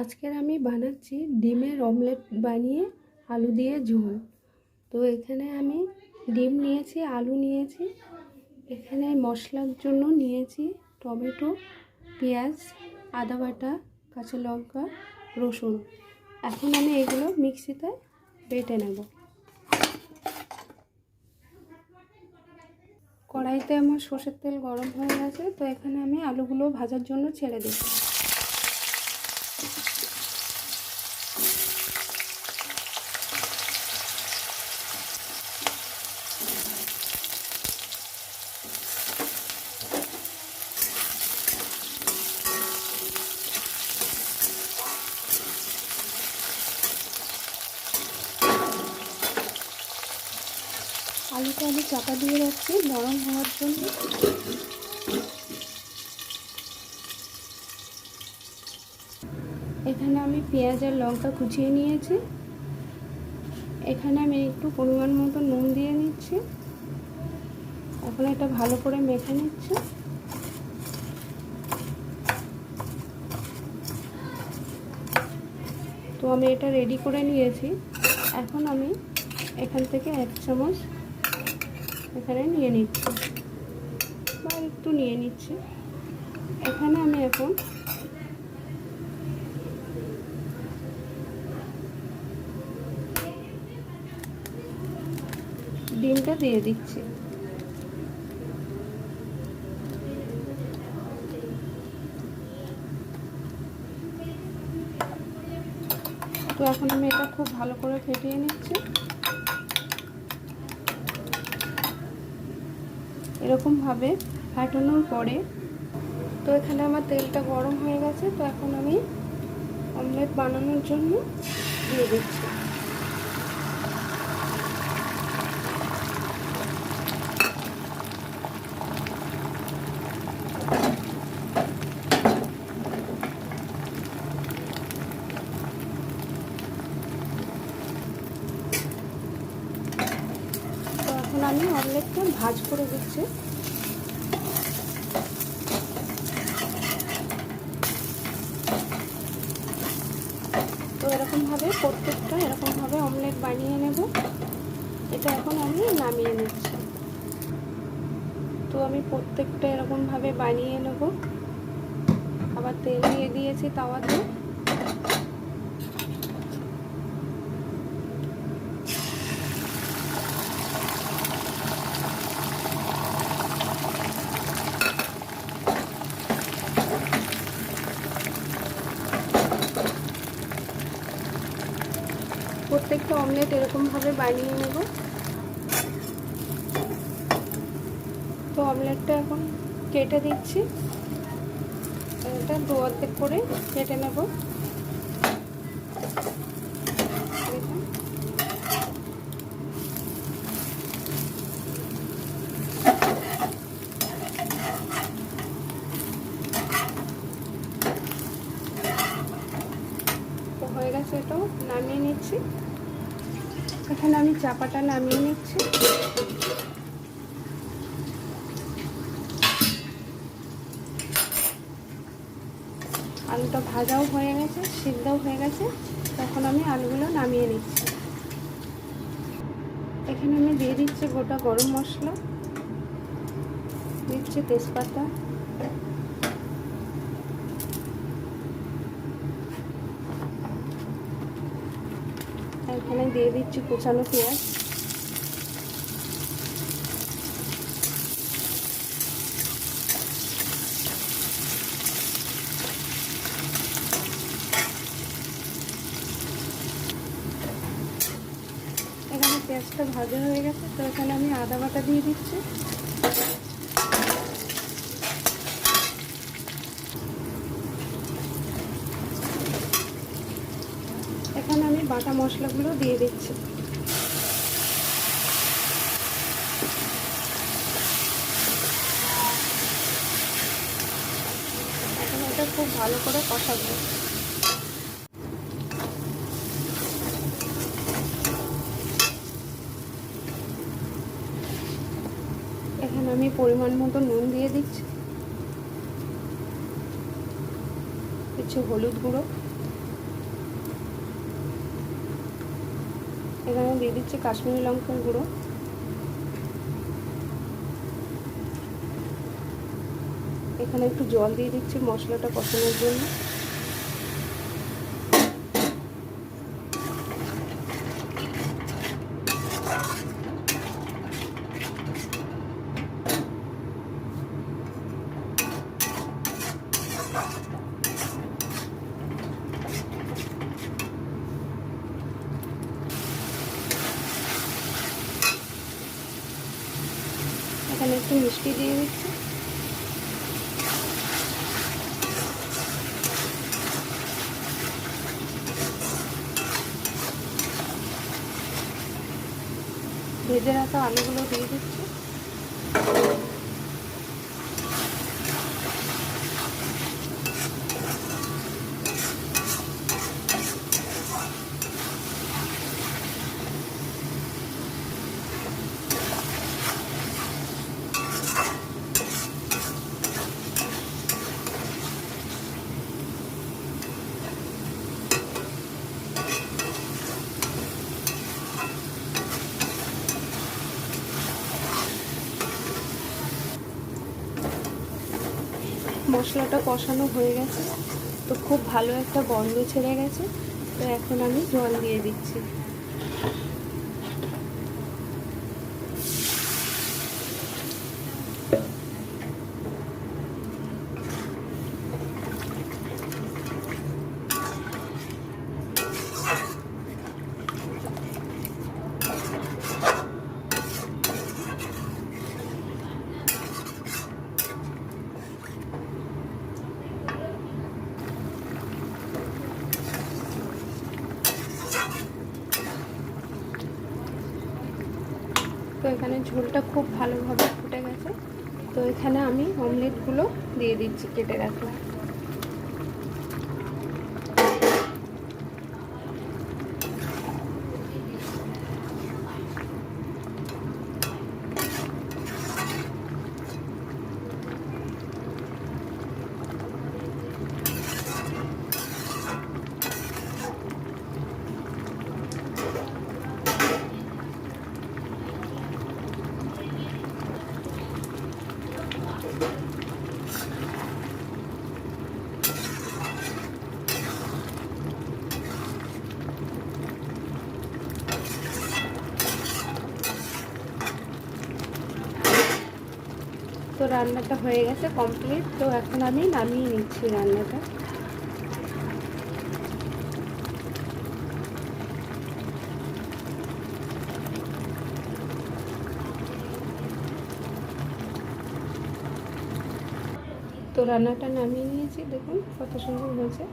আজকের আমি বানাচ্ছি ডিমের অমলেট বানিয়ে আলু দিয়ে ঝোল। তো এখানে আমি ডিম নিয়েছি, আলু নিয়েছি, এখানে মশলার জন্য নিয়েছি টমেটো, পেঁয়াজ, আদা বাটা, কাঁচা লঙ্কা, রসুন। এখন আমি এগুলো মিক্সিতে বেটে নেব। কড়াইতে আমার সর্ষের তেল গরম হয়ে গেছে, তো এখানে আমি আলুগুলো ভাজার জন্য ছেড়ে দিচ্ছি। আলুটা আমি চাপা দিয়ে রাখছি, নরম হওয়ার জন্য। এখানে আমি পেঁয়াজ আর লঙ্কা কুচিয়ে নিয়েছি। এখানে আমি একটু পরিমাণ মতো নুন দিয়ে নিচ্ছি। এখন এটা ভালো করে মেখে নিচ্ছি। তো আমি এটা রেডি করে নিয়েছি। এখন আমি এখান থেকে এক চামচ এখানে নিয়ে নিচ্ছি। বা একটু নিয়ে নিচ্ছি। এখানে আমি এখন ডিমটা দিয়ে দিচ্ছি। তো এখন আমি এটা খুব ভালো করে ফেটিয়ে নিচ্ছি। এরকমভাবে ফাটানোর পরে তো এখানে আমার তেলটা গরম হয়ে গেছে, তো এখন আমি অমলেট বানানোর জন্য দিয়ে দিচ্ছি তো এখন আমি অমলেটটা ভাজ করে দিচ্ছি। তো এরকমভাবে প্রত্যেকটা, এরকমভাবে অমলেট বানিয়ে নেব। এটা এখন আমি নামিয়ে নিচ্ছি। তো আমি প্রত্যেকটা এরকমভাবে বানিয়ে নেব। আবার তেল দিয়ে দিয়েছি তাওয়াতে। প্রত্যেকটা অমলেট এরকমভাবে বানিয়ে নেব। তো অমলেটটা এখন কেটে দিচ্ছি। এটা দু অর্ধেক করে কেটে নেব তো হয়ে গেছে এটাও নামিয়ে নিচ্ছি এখানে আমি চাপাটা নামিয়ে নিচ্ছি। আলুটা ভাজাও হয়ে গেছে, সিদ্ধও হয়ে গেছে। তখন আমি আলুগুলো নামিয়ে নিচ্ছি। এখানে আমি দিয়ে দিচ্ছি গোটা গরম মশলা, দিচ্ছি তেজপাতা এখানে দিয়ে দিচ্ছি কুচানো পেঁয়াজ। এখানে পেঁয়াজটা ভাজা হয়ে গেছে, তো এখানে আমি আদা বাটা দিয়ে দিচ্ছি এখানে আমি বাটা মশলাগুলো দিয়ে দিচ্ছি। এখন এটা খুব ভালো করে কষাবো। এখানে আমি পরিমাণ মতো নুন দিয়ে দিচ্ছি। কিছু হলুদ গুঁড়ো। এখানে দিয়ে দিচ্ছি কাশ্মীরি লঙ্কার গুঁড়ো। এখানে একটু জল দিয়ে দিচ্ছি মশলাটা কষানোর জন্য এখানে একটু মিষ্টি দিয়ে দিচ্ছি। ভেজে রাখা আলুগুলো দিয়ে দিচ্ছি। মশলাটা কষানো হয়ে গেছে। তো খুব ভালো একটা গন্ধ ছেড়ে গেছে। তো এখন আমি জল দিয়ে দিচ্ছি। এখানে ঝোলটা খুব ভালোভাবে ফুটে গেছে। তো এখানে আমি অমলেটগুলো দিয়ে দিচ্ছি কেটে রাখলাম রান্নাটা হয়ে গেছে কমপ্লিট তো এখন আমি নামিয়ে নিচ্ছি রান্নাটা। তো রান্নাটা নামিয়ে নিয়েছি, দেখুন কত সুন্দর হয়েছে।